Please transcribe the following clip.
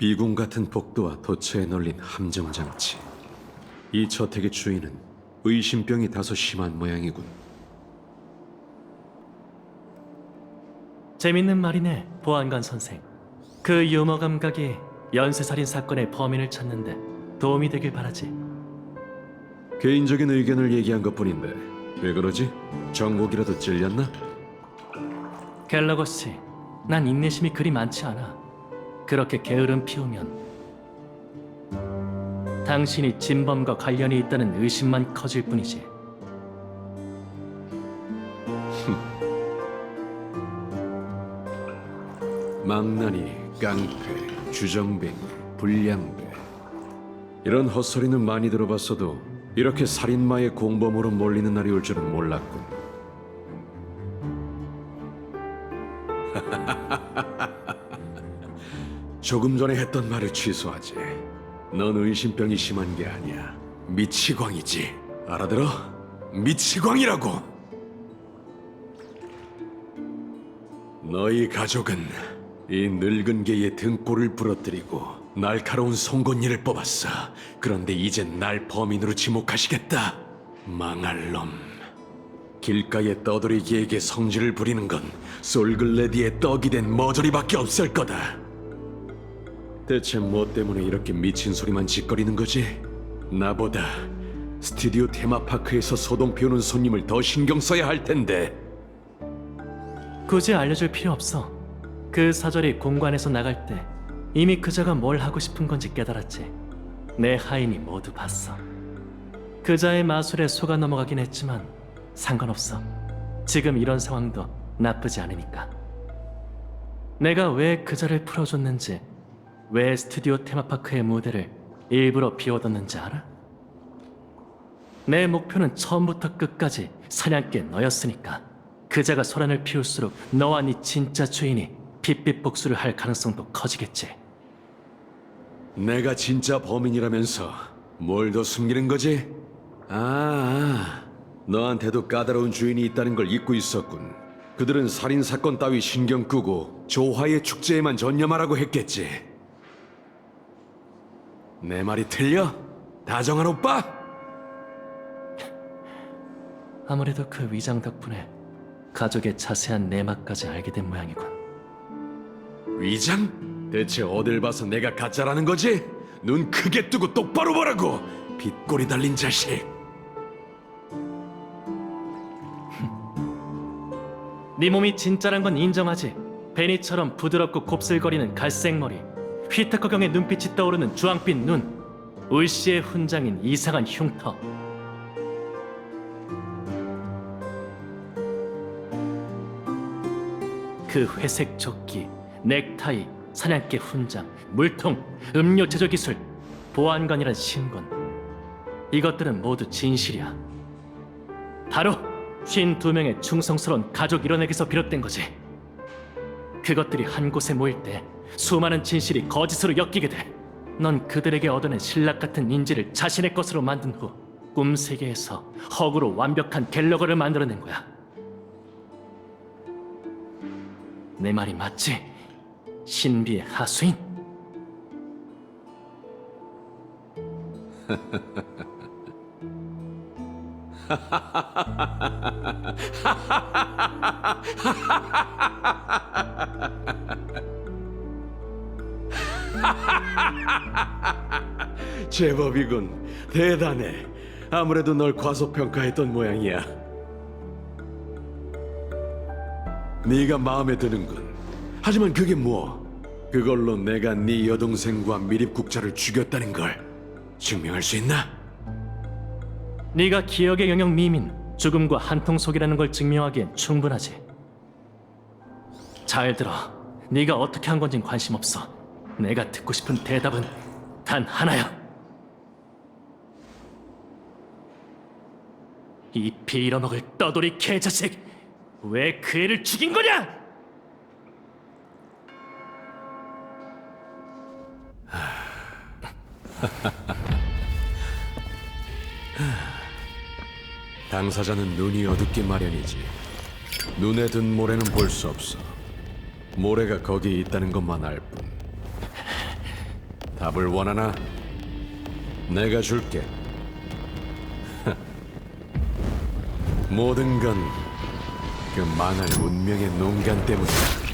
비군 같은 복도와 도처에 널린 함정 장치. 이 저택의 주인은 의심병이 다소 심한 모양이군. 재밌는 말이네, 보안관 선생. 그 유머 감각이 연쇄살인 사건의 범인을 찾는데 도움이 되길 바라지. 개인적인 의견을 얘기한 것뿐인데 왜 그러지? 정곡이라도 찔렸나? 갤러거 씨, 난 인내심이 그리 많지 않아. 그렇게 게으름 피우면 당신이 진범과 관련이 있다는 의심만 커질 뿐이지. 망나니, 깡패, 주정뱅이, 불량배 이런 헛소리는 많이 들어봤어도 이렇게 살인마의 공범으로 몰리는 날이 올 줄은 몰랐군. 조금 전에 했던 말을 취소하지. 넌 의심병이 심한 게 아니야. 미치광이지. 알아들어? 미치광이라고. 너희 가족은 이 늙은 개의 등골을 부러뜨리고 날카로운 송곳니를 뽑았어. 그런데 이젠 날 범인으로 지목하시겠다. 망할 놈. 길가의 떠돌이기에게 성질을 부리는 건 솔글레디의 떡이 된 머저리밖에 없을 거다. 대체 뭐 때문에 이렇게 미친 소리만 짓거리는 거지? 나보다 스튜디오 테마파크에서 소동 피우는 손님을 더 신경 써야 할 텐데. 굳이 알려줄 필요 없어. 그 사절이 공관에서 나갈 때 이미 그자가 뭘 하고 싶은 건지 깨달았지. 내 하인이 모두 봤어. 그자의 마술에 속아 넘어가긴 했지만 상관없어. 지금 이런 상황도 나쁘지 않으니까. 내가 왜 그자를 풀어줬는지, 왜 스튜디오 테마파크의 무대를 일부러 비워뒀는지 알아? 내 목표는 처음부터 끝까지 사냥개 너였으니까. 그자가 소란을 피울수록 너와 네 진짜 주인이 핏빛 복수를 할 가능성도 커지겠지. 내가 진짜 범인이라면서 뭘 더 숨기는 거지? 아, 아, 너한테도 까다로운 주인이 있다는 걸 잊고 있었군. 그들은 살인 사건 따위 신경 끄고 조화의 축제에만 전념하라고 했겠지. 내 말이 틀려? 다정한 오빠? 아무래도 그 위장 덕분에 가족의 자세한 내막까지 알게 된 모양이군. 위장? 대체 어딜 봐서 내가 가짜라는 거지? 눈 크게 뜨고 똑바로 보라고! 빗꼬리 달린 자식! 네 몸이 진짜란 건 인정하지. 베니처럼 부드럽고 곱슬거리는 갈색 머리, 휘타커경의 눈빛이 떠오르는 주황빛 눈, 울씨의 훈장인 이상한 흉터. 그 회색 조끼, 넥타이, 사냥개 훈장, 물통, 음료 제조 기술, 보안관이란 신분. 이것들은 모두 진실이야. 바로 쉰두 명의 충성스러운 가족 일원에게서 비롯된 거지. 그것들이 한 곳에 모일 때 수많은 진실이 거짓으로 엮이게 돼. 넌 그들에게 얻어낸 신락 같은 인지를 자신의 것으로 만든 후 꿈 세계에서 허구로 완벽한 갤러거를 만들어낸 거야. 내 말이 맞지? 신비의 하수인. 제법이군. 대단해. 아무래도 널 과소평가했던 모양이야. 네가 마음에 드는군. 하지만 그게 뭐? 그걸로 내가 네 여동생과 미립국자를 죽였다는 걸 증명할 수 있나? 네가 기억의 영역 미민, 죽음과 한통 속이라는 걸 증명하기엔 충분하지. 잘 들어. 네가 어떻게 한 건진 관심 없어. 내가 듣고 싶은 대답은 단 하나야. 이 빌어먹을 떠돌이 개자식! 왜 그 애를 죽인 거냐? 당사자는 눈이 어둡기 마련이지. 눈에 든 모래는 볼 수 없어. 모래가 거기 있다는 것만 알 뿐. 답을 원하나? 내가 줄게. 모든 건 그 망할 운명의 농간 때문이야.